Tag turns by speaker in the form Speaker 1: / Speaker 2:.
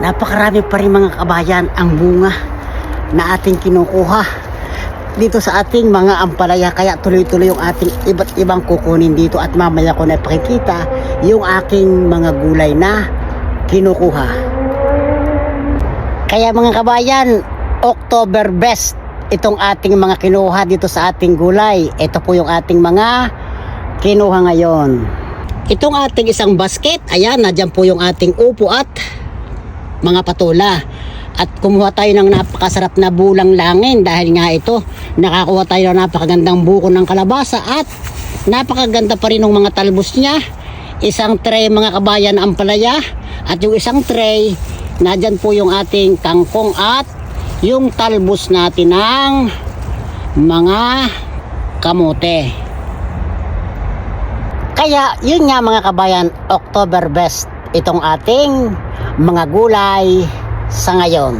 Speaker 1: napakarami pa rin mga kabayan ang bunga na ating kinukuha dito sa ating mga ampalaya. Kaya tuloy-tuloy yung ating iba't ibang kukunin dito. At mamaya ko na ipakikita yung aking mga gulay na kinukuha. Kaya mga kabayan October best itong ating mga kinuha dito sa ating gulay. Ito po yung ating mga kinuha ngayon. Itong ating isang basket ayan nadyan po yung ating upo at mga patula. At kumuha tayo ng napakasarap na bulang langin dahil nga ito, nakakuha tayo ng napakagandang buko ng kalabasa at napakaganda pa rin ng mga talbos niya. Isang tray mga kabayan ang palaya at yung isang tray, nadyan po yung ating kangkong at yung talbos natin ng mga kamote. Kaya yun nga mga kabayan, October best itong ating mga gulay sa ngayon.